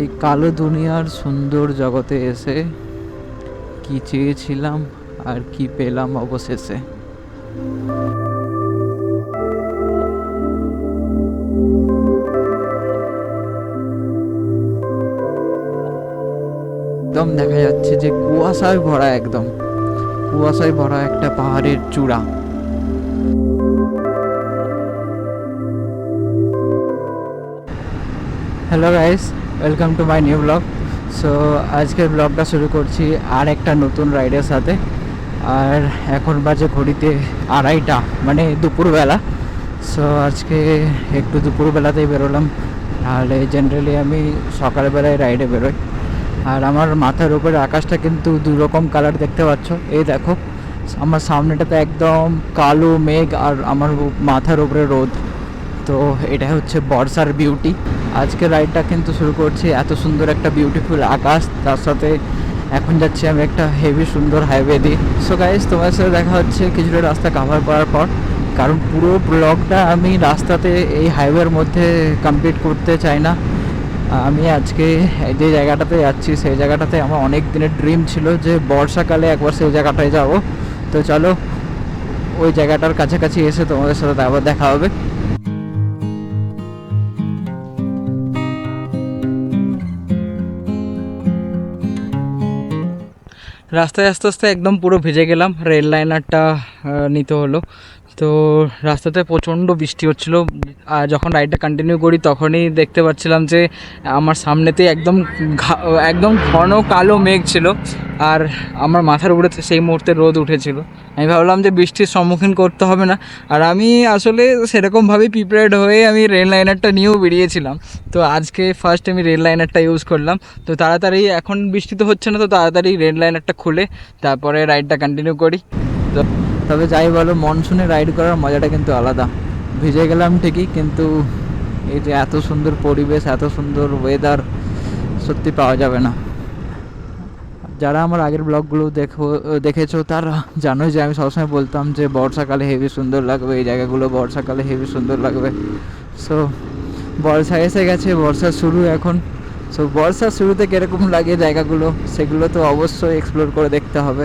এই কালো দুনিয়ার সুন্দর জগতে এসে কি চেয়েছিলাম আর কি পেলাম অবশেষে? একদম দেখা যাচ্ছে যে কুয়াশায় ভরা একদম। কুয়াশায় ভরা একটা পাহাড়ের চূড়া। Hello guys welcome to my new blog so আজকের ব্লগটা শুরু করছি আর একটা নতুন রাইডের সাথে। আর এখন বাজে ঘড়িতে আড়াইটা মানে দুপুরবেলা। সো আজকে একটু দুপুরবেলাতেই বেরোলাম। নাহলে জেনারেলি আমি সকালবেলায় রাইডে বেরোই। আর আমার মাথার উপরে আকাশটা কিন্তু দু রকম কালার দেখতে পাচ্ছ। এই দেখো, আমার সামনেটাতে একদম কালো, মেঘ আর আমার মাথার উপরে রোদ। তো এটা হচ্ছে বর্ষার বিউটি আজকে রাইডটা কিন্তু শুরু করছি এত সুন্দর একটা বিউটিফুল আকাশ, তার সাথে এখন যাচ্ছি আমি একটা হেভি সুন্দর হাইওয়ে দিয়ে। সো গাইজ তোমার সাথে দেখা হচ্ছে কিছুটা রাস্তা কাভার করার পর। কারণ পুরো ব্লগটা আমি রাস্তাতে এই হাইওয়ের মধ্যে কমপ্লিট করতে চাই না। আমি আজকে যে জায়গাটাতে যাচ্ছি, সেই জায়গাটাতে আমার অনেক দিনের ড্রিম ছিল যে বর্ষাকালে একবার সেই জায়গাটায় যাব। তো চলো, ওই জায়গাটার কাছাকাছি এসে তোমাদের সাথে আবার দেখা হবে। রাস্তায় আস্তে আস্তে একদম পুরো ভিজে গেলাম। রেল লাইনারটা নিতে হলো। তো রাস্তাতে প্রচণ্ড বৃষ্টি হচ্ছিল। আর যখন রাইডটা কন্টিনিউ করি, তখনই দেখতে পাচ্ছিলাম যে, আমার সামনেতেই একদম একদম ঘন কালো মেঘ ছিল। আর আমার মাথার উপরে সেই মুহূর্তে রোদ উঠেছিল। আমি ভাবলাম যে, বৃষ্টির সম্মুখীন করতে হবে না। আর আমি আসলে সেরকমভাবেই প্রিপেয়ার্ড হয়ে আমি রেল লাইনারটা নিয়েও বেরিয়েছিলাম। তো আজকে ফার্স্ট আমি রেল লাইনারটা ইউজ করলাম। তো তাড়াতাড়ি, এখন বৃষ্টি তো হচ্ছে না, তো তাড়াতাড়ি রেল লাইনারটা খুলে, তারপরে রাইডটা কন্টিনিউ করি। তো তবে যাই বলো মনসুনে রাইড করার মজাটা কিন্তু আলাদা। ভিজে গেলাম ঠিকই, কিন্তু এই যে এত সুন্দর পরিবেশ, এত সুন্দর ওয়েদার সত্যি পাওয়া যাবে না। যারা আমার আগের ব্লগগুলো দেখো, দেখেছ, তারা জানোই যে আমি সবসময় বলতাম যে বর্ষাকালে হেভি সুন্দর লাগবে, এই জায়গাগুলো বর্ষাকালে হেভি সুন্দর লাগবে। সো বর্ষা এসে গেছে, বর্ষা শুরু এখন। সো বর্ষার শুরুতে কীরকম লাগে জায়গাগুলো, সেগুলো তো অবশ্যই এক্সপ্লোর করে দেখতে হবে।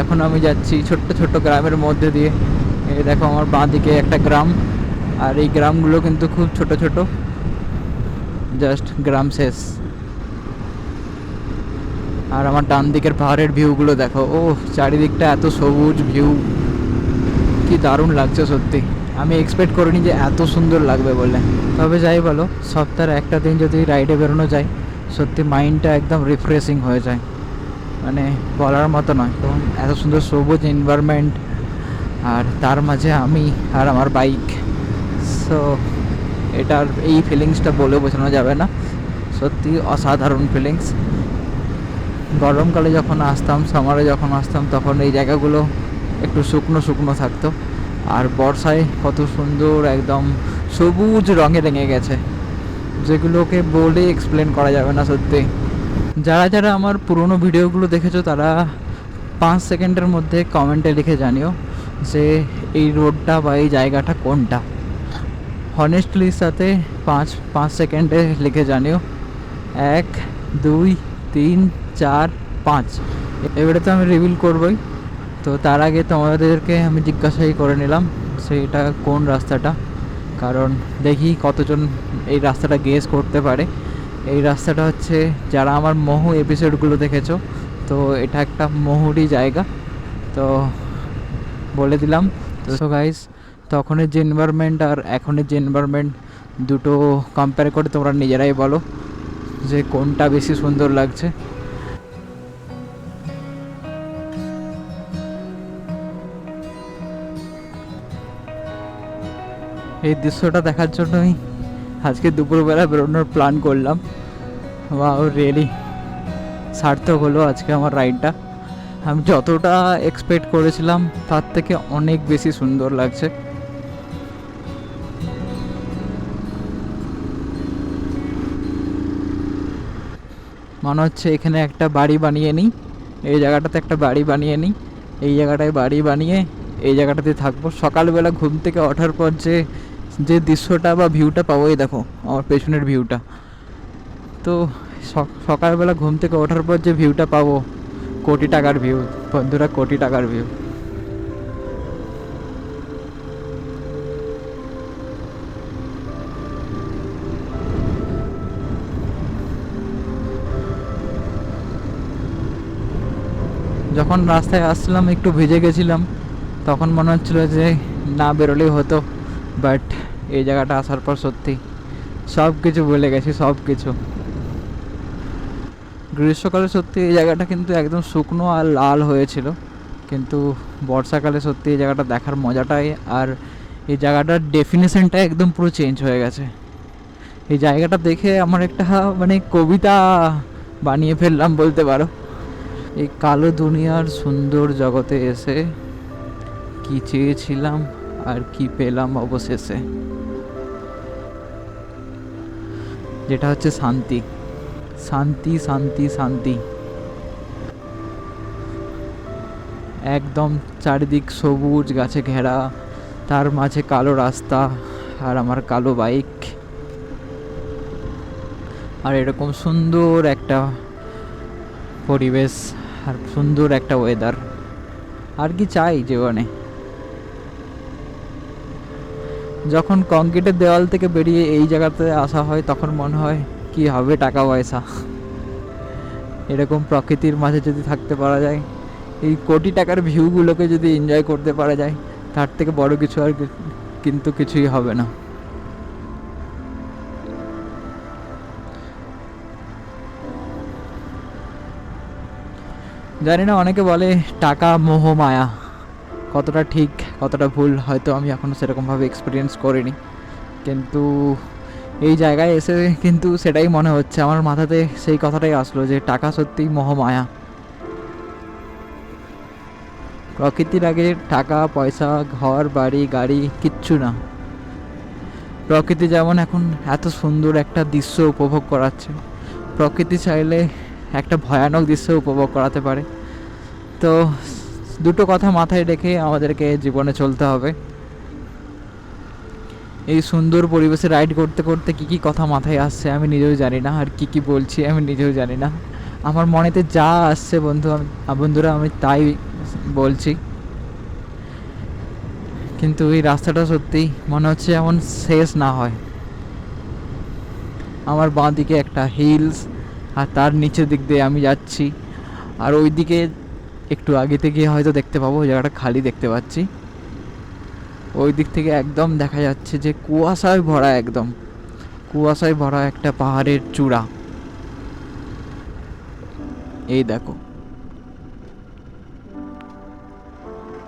এখন আমি যাচ্ছি ছোট্ট ছোট্ট গ্রামের মধ্যে দিয়ে। এই দেখো আমার বাঁ দিকে একটা গ্রাম, আর এই গ্রামগুলো কিন্তু খুব ছোট ছোট। জাস্ট গ্রাম শেষ। আর আমার ডান দিকের পাহাড়ের ভিউগুলো দেখো। ও চারিদিকটা এত সবুজ ভিউ। কি দারুণ লাগছে সত্যি। আমি এক্সপেক্ট করিনি যে এত সুন্দর লাগবে বলে। তবে যাই বলো, সপ্তাহের একটা দিন যদি রাইডে বেরোনো যায়, সত্যি মাইন্ডটা একদম রিফ্রেশিং হয়ে যায়। মানে বলার মতো নয়। তো এত সুন্দর সবুজ এনভায়রনমেন্ট আর তার মাঝে আমি আর আমার বাইক সো এটার এই ফিলিংসটা বলে বোঝানো যাবে না। সত্যি অসাধারণ ফিলিংস গরমকালে যখন আসতাম সামারে যখন আসতাম, তখন এই জায়গাগুলো একটু শুকনো শুকনো থাকতো। আর বর্ষায় কত সুন্দর একদম সবুজ রঙে রেঙে গেছে। যেগুলোকে বলে এক্সপ্লেন করা যাবে না সত্যি। যারা যারা আমার পুরনো ভিডিওগুলো দেখেছ, তারা পাঁচ সেকেন্ডের মধ্যে কমেন্টে লিখে জানিও যে এই রোডটা বা এই জায়গাটা কোনটা। হনেস্টলির সাথে পাঁচ পাঁচ সেকেন্ডে লিখে জানিও। এক, দুই, তিন, চার, পাঁচ। এবারে তো আমি রিভিল করবই। তো তার আগে তোমাদেরকে আমি জিজ্ঞাসাই করে নিলাম সেটা কোন রাস্তাটা? কারণ দেখি কতজন এই রাস্তাটা গেস করতে পারে। এই রাস্তাটা হচ্ছে যারা আমার মহু এপিসোডগুলো দেখেছ, তো এটা একটা মহুরি জায়গা। তো বলে দিলাম। তো গাইস তখনের যে এনভায়রনমেন্ট আর এখনের যে এনভায়রনমেন্ট দুটো কম্পেয়ার করে তোমরা নিজেরাই বলো যে কোনটা বেশি সুন্দর লাগছে। এই দৃশ্যটা দেখার জন্যই আজকে দুপুরবেলা বেরোনোর প্ল্যান করলাম। বা রিয়েলি সার্থক হলো আজকে আমার রাইডটা আমি যতটা এক্সপেক্ট করেছিলাম, তার থেকে অনেক বেশি সুন্দর লাগছে। মনে হচ্ছে এখানে একটা বাড়ি বানিয়ে নিই। এই জায়গাটাতে একটা বাড়ি বানিয়ে নিই। এই জায়গাটায় বাড়ি বানিয়ে এই জায়গাটাতে থাকব। সকালবেলা ঘুম থেকে ওঠার পর যে যে দৃশ্যটা বা ভিউটা পাবো, এই দেখো, আমার পেছনের ভিউটা তো সক- সকালবেলা ঘুম থেকে ওঠার পর যে ভিউটা পাবো, কোটি টাকার ভিউ বন্ধুরা কোটি টাকার ভিউ যখন রাস্তায় আসছিলাম, একটু ভিজে গেছিলাম, তখন মনে হচ্ছিল যে না, বেরোলেই হতো বাট এই জায়গাটা আসার পর সত্যি সব কিছু বলে গেছি, সব কিছু। গ্রীষ্মকালে সত্যি এই জায়গাটা কিন্তু একদম শুকনো আর লাল হয়েছিল, কিন্তু বর্ষাকালে সত্যি এই জায়গাটা দেখার মজাটাই আর এই জায়গাটার ডেফিনেশনটা একদম পুরো চেঞ্জ হয়ে গেছে। এই জায়গাটা দেখে আমার একটা মানে কবিতা বানিয়ে ফেললাম বলতে পারো। এই কালো দুনিয়ার সুন্দর জগতে এসে কি চেয়েছিলাম আর কি পেলাম অবশেষে? যেটা হচ্ছে শান্তি। শান্তি শান্তি শান্তি। একদম চারিদিক সবুজ, গাছে ঘেরা, তার মাঝে কালো রাস্তা আর আমার কালো বাইক। আর এরকম সুন্দর একটা পরিবেশ আর সুন্দর একটা ওয়েদার আর কি চাই জীবনে? যখন কংক্রিটের দেওয়াল থেকে বেরিয়ে এই জায়গাতে আসা হয়, তখন মনে হয়, কি হবে টাকা পয়সা এরকম প্রকৃতির মাঝে যদি থাকতে পারা যায়, এই কোটি টাকার ভিউগুলোকে যদি এনজয় করতে পারা যায়, তার থেকে বড় কিছু আর কিন্তু কিছুই হবে না। জানি না, অনেকে বলে, টাকা মোহ মায়া। কতটা ঠিক, কতটা ভুল, হয়তো আমি এখনও সেরকমভাবে এক্সপিরিয়েন্স করিনি। কিন্তু এই জায়গায় এসে কিন্তু সেটাই মনে হচ্ছে। আমার মাথাতে সেই কথাটাই আসলো যে টাকা সত্যিই মোহমায়া। প্রকৃতির আগে টাকা, পয়সা, ঘর, বাড়ি, গাড়ি, কিচ্ছু না। প্রকৃতি যেমন এখন এত সুন্দর একটা দৃশ্য উপভোগ করাচ্ছে। প্রকৃতি চাইলে একটা ভয়ানক দৃশ্য উপভোগ করাতে পারে। তো দুটো কথা মাথায় রেখে আমাদেরকে জীবনে চলতে হবে। এই সুন্দর পরিবেশে রাইড করতে করতে কি কি কথা মাথায় আসছে আমি নিজেও জানি না, আর কি কি বলছি আমি নিজেও জানি না। আমার মনেতে যা আসছে বন্ধু, আমি বন্ধুরা, আমি তাই বলছি। কিন্তু এই রাস্তাটা সত্যি মনে হচ্ছে এমন শেষ না হয়। আমার বাঁ দিকে একটা হিলস আর তার নিচের দিক দিয়ে আমি যাচ্ছি। আর ওই দিকে একটু আগেতে গিয়ে হয়তো দেখতে পাবো, ওই জায়গাটা খালি দেখতে পাচ্ছি। ওই দিক থেকে একদম দেখা যাচ্ছে যে কুয়াশায় ভরা একদম। কুয়াশায় ভরা একটা পাহাড়ের চূড়া। এই দেখো।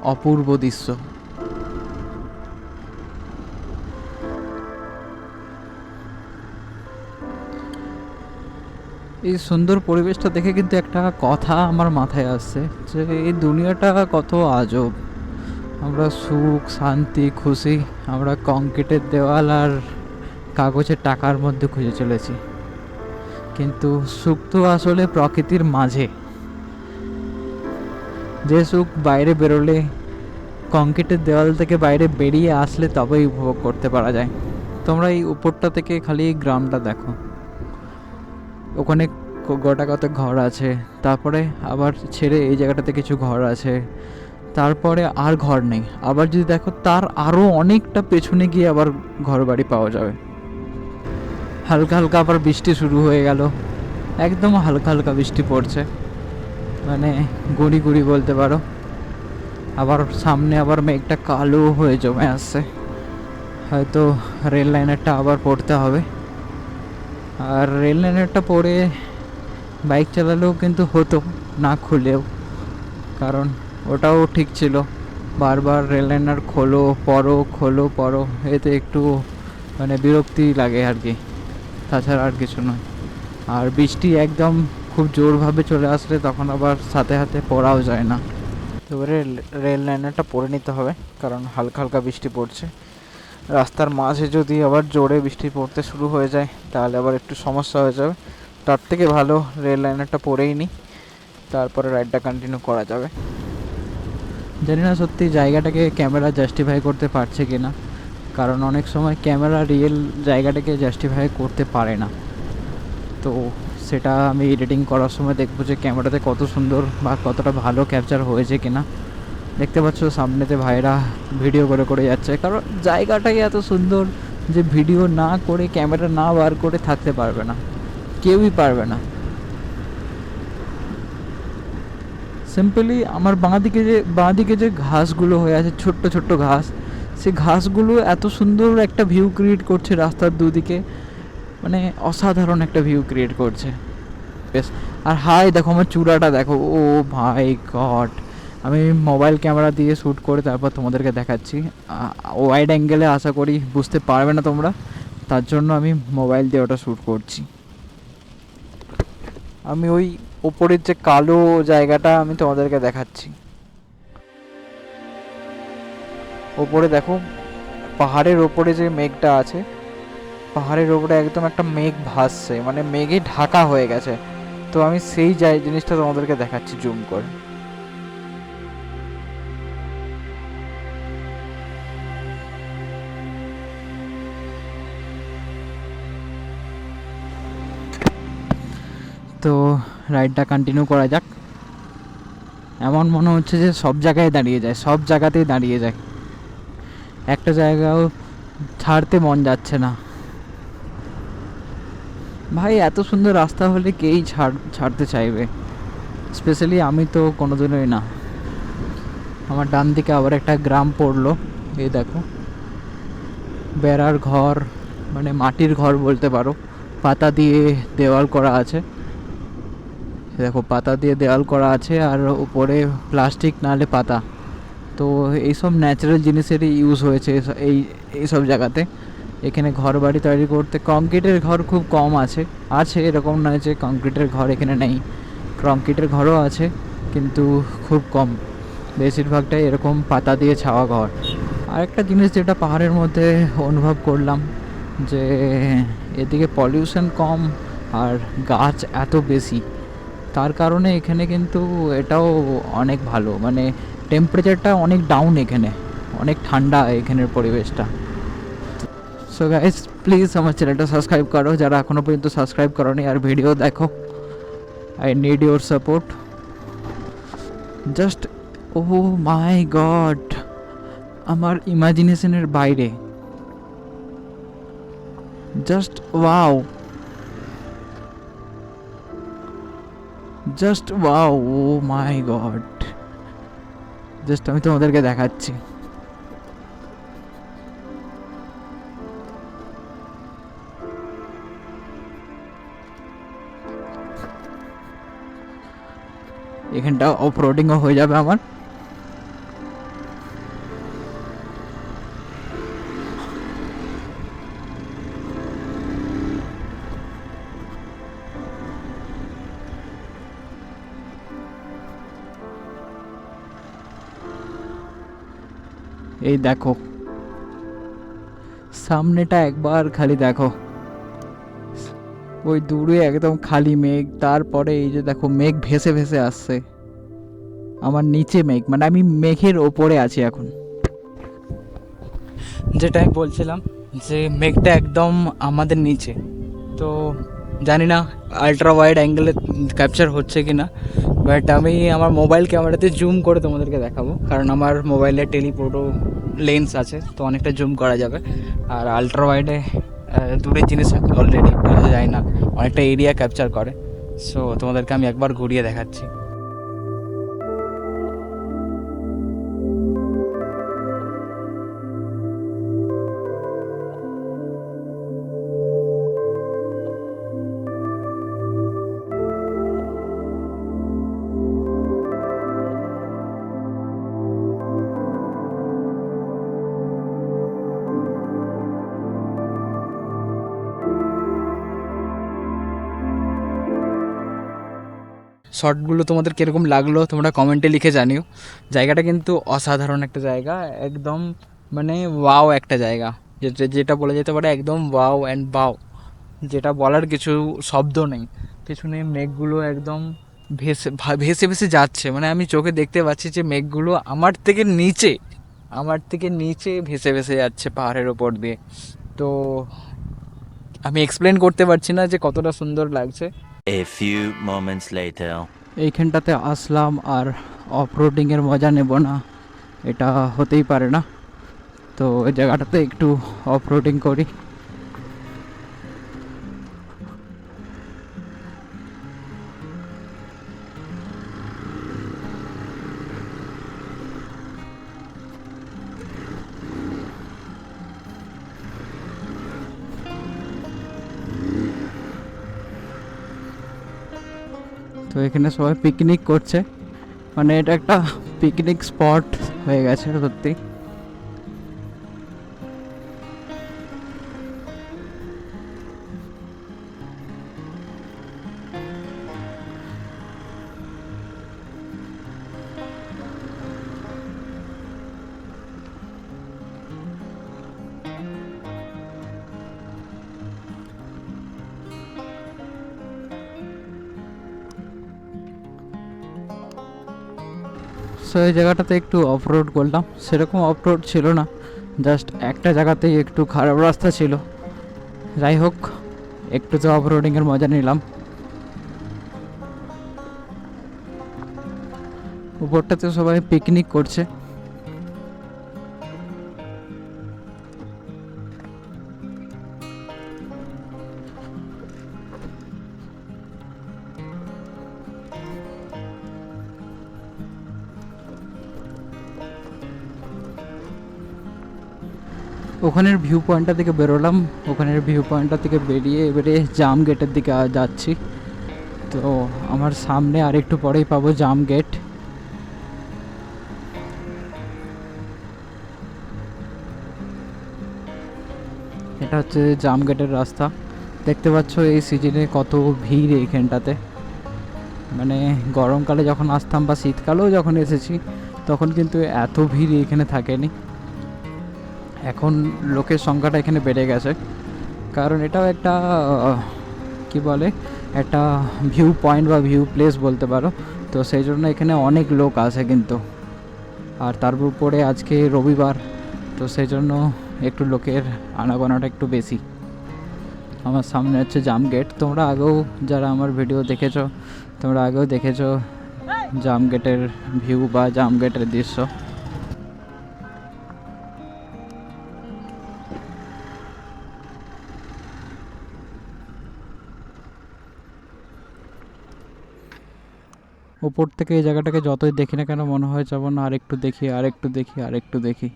অপূর্ব দৃশ্য। এই সুন্দর পরিবেশটা দেখে কিন্তু একটা কথা আমার মাথায় আসছে যে এই দুনিয়াটা কত আজব। আমরা সুখ, শান্তি, খুশি, আমরা কংক্রিটের দেওয়াল আর কাগজের টাকার মধ্যে খুঁজে চলেছি। কিন্তু সুখ তো আসলে প্রকৃতির মাঝে। যে সুখ বাইরে বেরোলে, কংক্রিটের দেওয়াল থেকে বাইরে বেরিয়ে আসলে তবেই উপভোগ করতে পারা যায়। তোমরা এই উপরটা থেকে খালি গ্রামটা দেখো। ওখানে গোটা কত ঘর আছে। তারপরে আবার ছেড়ে এই জায়গাটাতে কিছু ঘর আছে। তারপরে আর ঘর নেই। আবার যদি দেখো, তার আরও অনেকটা পেছনে গিয়ে আবার ঘর বাড়ি পাওয়া যাবে। হালকা হালকা আবার বৃষ্টি শুরু হয়ে গেল। একদম হালকা হালকা বৃষ্টি পড়ছে। মানে গুড়ি গুড়ি বলতে পারো। আবার সামনে আবার মেঘটা কালো হয়ে জমে আসছে। হয়তো রেল লাইনেরটা আবার পড়তে হবে। আর রেল লাইনারটা পরে বাইক চালালেও কিন্তু হতো, না খুলেও। কারণ ওটাও ঠিক ছিল। বারবার রেল লাইনার খোলো, পরো খোলো, পরো, এতে একটু মানে বিরক্তি লাগে আর কি। তাছাড়া আর কিছু নয়। আর বৃষ্টি একদম খুব জোরভাবে চলে আসলে তখন আবার সাথে সাথে পড়াও যায় না। তো এবারে রেল লাইনারটা পরে নিতে হবে, কারণ হালকা হালকা বৃষ্টি পড়ছে। রাস্তার মাঝে যদি আবার জোরে বৃষ্টি পড়তে শুরু হয়ে যায়, তাহলে আবার একটু সমস্যা হয়ে যাবে। তার থেকে ভালো রেল লাইনারটা পরেই নিই তারপরে রাইডটা কন্টিনিউ করা যাবে। জানি না সত্যি জায়গাটাকে ক্যামেরা জাস্টিফাই করতে পারছে কি না কারণ অনেক সময় ক্যামেরা রিয়েল জায়গাটাকে জাস্টিফাই করতে পারে না। তো সেটা আমি এডিটিং করার সময় দেখব যে ক্যামেরাতে কত সুন্দর বা কতটা ভালো ক্যাপচার হয়েছে কিনা। দেখতে পাচ্ছ সামনেতে ভাইরা ভিডিও করে করে যাচ্ছে। কারণ জায়গাটাই এত সুন্দর যে ভিডিও না করে, ক্যামেরা না বার করে থাকতে পারবে না। কেউই পারবে না। সিম্পলি আমার বাঁ দিকে যে বাঁদিকে যে ঘাসগুলো হয়ে আছে, ছোট্ট ছোট্ট ঘাস, সেই ঘাসগুলো এত সুন্দর একটা ভিউ ক্রিয়েট করছে রাস্তার দুদিকে। মানে অসাধারণ একটা ভিউ ক্রিয়েট করছে। বেশ। আর হাই, দেখো আমার চূড়াটা, দেখো। ও ভাই গড। আমি মোবাইল ক্যামেরা দিয়ে শ্যুট করে তারপর তোমাদেরকে দেখাচ্ছি। ওয়াইড অ্যাঙ্গেলে আশা করি বুঝতে পারবে না তোমরা। তার জন্য আমি মোবাইল দিয়ে ওটা শ্যুট করছি। আমি ওই ওপরের যে কালো জায়গাটা আমি তোমাদেরকে দেখাচ্ছি। ওপরে দেখো, পাহাড়ের ওপরে যে মেঘটা আছে, পাহাড়ের ওপরে একদম একটা মেঘ ভাসছে মানে মেঘে ঢাকা হয়ে গেছে। তো আমি সেই যাই জিনিসটা তোমাদেরকে দেখাচ্ছি জুম করে। তো রাইডটা কন্টিনিউ করা যাক। এমন মনে হচ্ছে যে সব জায়গায় দাঁড়িয়ে যায়, সব জায়গাতেই দাঁড়িয়ে যায়। একটা জায়গাও ছাড়তে মন যাচ্ছে না। ভাই, এত সুন্দর রাস্তা হলে কেই ছাড়, ছাড়তে চাইবে? স্পেশালি আমি তো কোনোদিনই না। আমার ডান দিকে আবার একটা গ্রাম পড়ল, এই দেখো। বেড়ার ঘর মানে মাটির ঘর বলতে পারো। পাতা দিয়ে দেওয়াল করা আছে। দেখো, পাতা দিয়ে দেওয়াল করা আছে আর উপরে প্লাস্টিক নালে পাতা। তো এইসব ন্যাচারাল জিনিসেরই ইউজ হয়েছে এই, এইসব জায়গাতে। এখানে ঘর বাড়ি তৈরি করতে কংক্রিটের ঘর খুব কম আছে। আছে এরকম নয় যে কংক্রিটের ঘর এখানে নেই। কংক্রিটের ঘরও আছে, কিন্তু খুব কম। বেশিরভাগটাই এরকম পাতা দিয়ে ছাওয়া ঘর। আরেকটা জিনিস যেটা পাহাড়ের মধ্যে অনুভব করলাম, যে এদিকে পলিউশন কম আর গাছ এত বেশি। তার কারণে এখানে কিন্তু এটাও অনেক ভালো। মানে টেম্পারেচারটা অনেক ডাউন এখানে। অনেক ঠান্ডা এখানের পরিবেশটা। সো গাইস প্লিজ আমার চ্যানেলটা সাবস্ক্রাইব করো। যারা এখনও পর্যন্ত সাবস্ক্রাইব করোনি, আর ভিডিও দেখো। I need your support just oh my God আমার ইমাজিনেশনের বাইরে। Just wow just wow oh my God just আমি তোমাদেরকে দেখাচ্ছি। এখানটা অফ রোডিংও হয়ে যাবে আমার। এই দেখো। সামনেটা একবার খালি দেখো। ওই দূরে একদম খালি মেঘ, তারপরে এই যে দেখো মেঘ ভেসে ভেসে আসছে। আমার নিচে মেঘ মানে আমি মেঘের ওপরে আছি এখন। যেটা আমি বলছিলাম যে মেঘটা একদম আমাদের নিচে। তো জানি না আলট্রা ওয়াইড অ্যাঙ্গেলে ক্যাপচার হচ্ছে কি না বাট আমি আমার মোবাইল ক্যামেরাতে জুম করে তোমাদেরকে দেখাবো। কারণ আমার মোবাইলে টেলিফোটো লেন্স আছে, তো অনেকটা জুম করা যাবে। আর আলট্রা ওয়াইডে দূরের জিনিস অলরেডি বোঝা যায় না, অনেকটা এরিয়া ক্যাপচার করে। সো তোমাদেরকে আমি একবার ঘুরিয়ে দেখাচ্ছি। শর্টগুলো তোমাদের কীরকম লাগল, তোমরা কমেন্টে লিখে জানিও। জায়গাটা কিন্তু অসাধারণ একটা জায়গা, একদম মানে ওয়াও একটা জায়গা। যেটা যেটা বলা যেতে পারে একদম ওয়াও অ্যান্ড বাও যেটা বলার কিছু শব্দ নেই। পিছনে মেঘগুলো একদম ভেসে ভেসে ভেসে যাচ্ছে। মানে আমি চোখে দেখতে পাচ্ছি যে মেঘগুলো আমার থেকে নিচে, আমার থেকে নিচে ভেসে ভেসে যাচ্ছে পাহাড়ের ওপর দিয়ে। তো আমি এক্সপ্লেন করতে পারছি না যে কতটা সুন্দর লাগছে। A few moments later. এইখানটাতে আসলাম আর অফ রোডিংয়ের মজা নেব না। এটা হতেই পারে না। তো ওই জায়গাটাতে একটু অফ রোডিং করি। তো এখানে সবাই পিকনিক করছে। মানে এটা একটা পিকনিক স্পট হয়ে গেছে সত্যি। সো এই জায়গাটাতে একটু অফ রোড করলাম। সেরকম অফ রোড ছিল না জাস্ট একটা জায়গাতেই একটু খারাপ রাস্তা ছিল। যাই হোক, একটু তো অফ রোডিংয়ের মজা নিলাম। উপরটাতে সবাই পিকনিক করছে। ওখানের ভিউ পয়েন্টটা থেকে বেরোলাম। ওখানের ভিউ পয়েন্টটা থেকে বেরিয়ে এবারে জাম গেটের দিকে যাচ্ছি। তো আমার সামনে আর একটু পরেই পাবো জাম গেট এটা হচ্ছে জাম গেটের রাস্তা। দেখতে পাচ্ছ এই সিজনে কত ভিড় এইখানটাতে। মানে গরমকালে যখন আসতাম বা শীতকালেও যখন এসেছি, তখন কিন্তু এত ভিড় এখানে থাকেনি। এখন লোকের সংখ্যাটা এখানে বেড়ে গেছে। কারণ এটাও একটা, কি বলে, একটা ভিউ পয়েন্ট বা ভিউ প্লেস বলতে পারো। তো সেই জন্য এখানে অনেক লোক আসে কিন্তু। আর তার উপরে আজকে রবিবার, তো সেই জন্য একটু লোকের আনাগোনাটা একটু বেশি। আমার সামনে হচ্ছে জাম গেট তোমরা আগেও যারা আমার ভিডিও দেখেছ, তোমরা আগেও দেখেছ জাম গেটের ভিউ বা জাম গেটের দৃশ্য। উপর থেকে এই জায়গাটাকে যতই দেখি না কেন, মনে হয় যেমন আর একটু দেখি আর একটু দেখি আর একটু দেখি।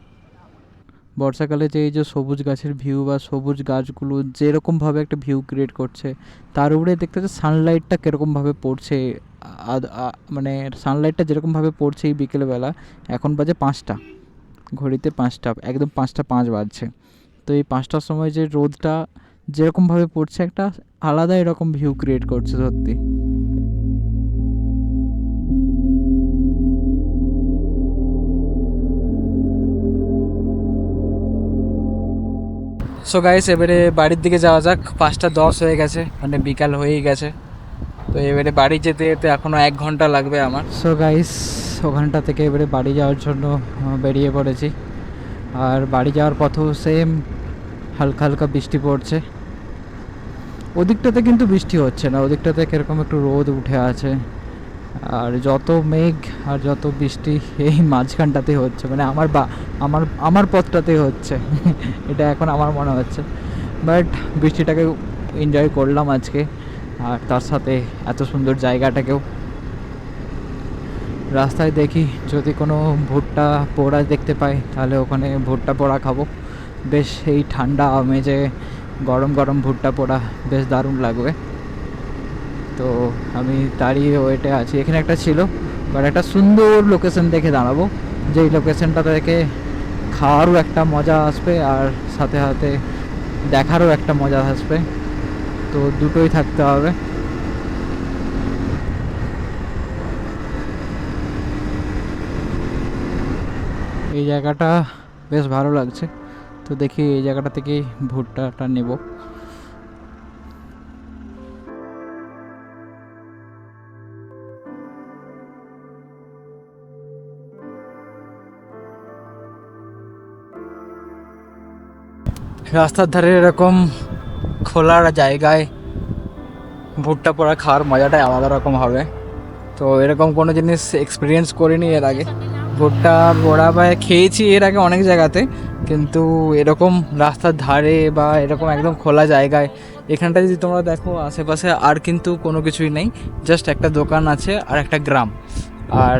বর্ষাকালে যে এই যে সবুজ গাছের ভিউ বা সবুজ গাছগুলো যেরকমভাবে একটা ভিউ ক্রিয়েট করছে, তার উপরে দেখতে যে সানলাইটটা কীরকমভাবে পড়ছে মানে সানলাইটটা যেরকমভাবে পড়ছে এই বিকেলবেলা, এখন বাজে পাঁচটা, ঘড়িতে পাঁচটা, একদম পাঁচটা পাঁচ বাজছে। তো এই পাঁচটার সময় যে রোদটা যেরকমভাবে পড়ছে, একটা আলাদা এরকম ভিউ ক্রিয়েট করছে সত্যি। সো গাইস এবারে বাড়ির দিকে যাওয়া যাক। পাঁচটা দশ হয়ে গেছে মানে বিকাল হয়েই গেছে। তো এবারে বাড়ি যেতে যেতে এখনও এক ঘণ্টা লাগবে আমার। সো গাইস ওখানটা থেকে এবারে বাড়ি যাওয়ার জন্য বেরিয়ে পড়েছি। আর বাড়ি যাওয়ার পথেও সেম হালকা হালকা বৃষ্টি পড়ছে। ওদিকটাতে কিন্তু বৃষ্টি হচ্ছে না, ওদিকটাতে কীরকম একটু রোদ উঠে আছে। আর যত মেঘ আর যত বৃষ্টি, এই মাঝখানটাতে হচ্ছে। মানে আমার বা আমার আমার পথটাতেই হচ্ছে। এটা এখন আমার মনে হচ্ছে। বাট বৃষ্টিটাকে এনজয় করলাম আজকে। আর তার সাথে এত সুন্দর জায়গাটাকেও। রাস্তায় দেখি যদি কোনো ভুট্টা পোড়া দেখতে পাই, তাহলে ওখানে ভুট্টা পোড়া খাব। বেশ এই ঠান্ডা আমেজে গরম গরম ভুট্টা পোড়া বেশ দারুণ লাগবে। তো আমি তারই ওয়েটে আছি। এখানে একটা ছিল বাট একটা সুন্দর লোকেশন দেখে দাঁড়াবো। যেই লোকেশনটা থেকে খাওয়ারও একটা মজা আসবে আর সাথে সাথে দেখারও একটা মজা আসবে। তো দুটোই থাকতে হবে। এই জায়গাটা বেশ ভালো লাগছে। তো দেখি এই জায়গাটা থেকেই ভুট্টাটা নেব। রাস্তার ধারে এরকম খোলার জায়গায় ভুট্টা পোড়া খাওয়ার মজাটাই আলাদা রকম হবে। তো এরকম কোনো জিনিস এক্সপিরিয়েন্স করিনি এর আগে। ভুট্টা পোড়া বা খেয়েছি এর আগে অনেক জায়গাতে, কিন্তু এরকম রাস্তার ধারে বা এরকম একদম খোলা জায়গায় এখানটা যদি তোমরা দেখো, আশেপাশে আর কিন্তু কোনো কিছুই নেই। জাস্ট একটা দোকান আছে আর একটা গ্রাম। আর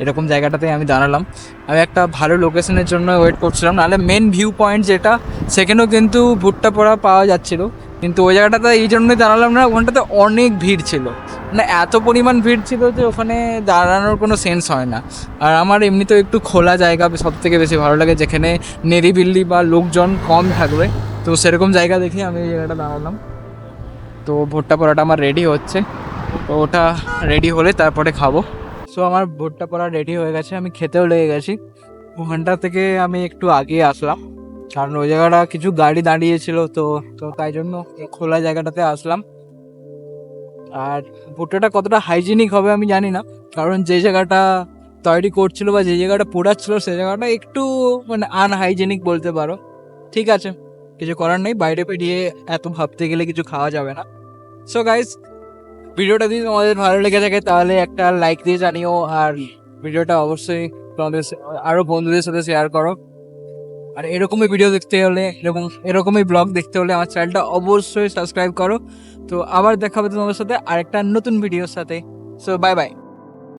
এরকম জায়গাটাতে আমি দাঁড়ালাম। আমি একটা ভালো লোকেশনের জন্য ওয়েট করছিলাম। নাহলে মেন ভিউ পয়েন্ট যেটা, সেখানেও কিন্তু ভুট্টা পোড়া পাওয়া যাচ্ছিল। কিন্তু ওই জায়গাটাতে এই জন্যই দাঁড়ালাম না, ওখানটাতে অনেক ভিড় ছিল। মানে এত পরিমাণ ভিড় ছিল যে ওখানে দাঁড়ানোর কোনো সেন্স হয় না। আর আমার এমনিতেও একটু খোলা জায়গা সব থেকে বেশি ভালো লাগে, যেখানে নিরিবিল্লি বা লোকজন কম থাকবে। তো সেরকম জায়গা দেখে আমি এই জায়গাটা দাঁড়ালাম। তো ভুট্টা পোড়াটা আমার রেডি হচ্ছে। তো ওটা রেডি হলে তারপরে খাব। সো আমার ভুট্টা পোড়া রেডি হয়ে গেছে, আমি খেতেও লেগে গেছি। ওখানটা থেকে আমি একটু আগে আসলাম, কারণ ওই জায়গাটা কিছু গাড়ি দাঁড়িয়েছিল তো তো তাই জন্য খোলা জায়গাটাতে আসলাম। আর ভুট্টাটা কতটা হাইজিনিক হবে আমি জানি না, কারণ যে জায়গাটা তৈরি করছিল বা যে জায়গাটা পোড়াচ্ছিল সেই জায়গাটা একটু মানে আনহাইজেনিক বলতে পারো। ঠিক আছে, কিছু করার নেই, বাইরে বেরিয়ে এত ভাবতে গেলে কিছু খাওয়া যাবে না। সো গাইজ ভিডিওটা যদি তোমাদের ভালো লেগে থাকে, তাহলে একটা লাইক দিয়ে জানিও, আর ভিডিওটা অবশ্যই তোমাদের আরও আরও বন্ধুদের সাথে শেয়ার করো। আর এরকমই ভিডিও দেখতে হলে, এরকম, এরকমই ব্লগ দেখতে হলে আমার চ্যানেলটা অবশ্যই সাবস্ক্রাইব করো। তো আবার দেখা হবে তোমাদের সাথে আরেকটা নতুন ভিডিওর সাথে। So bye bye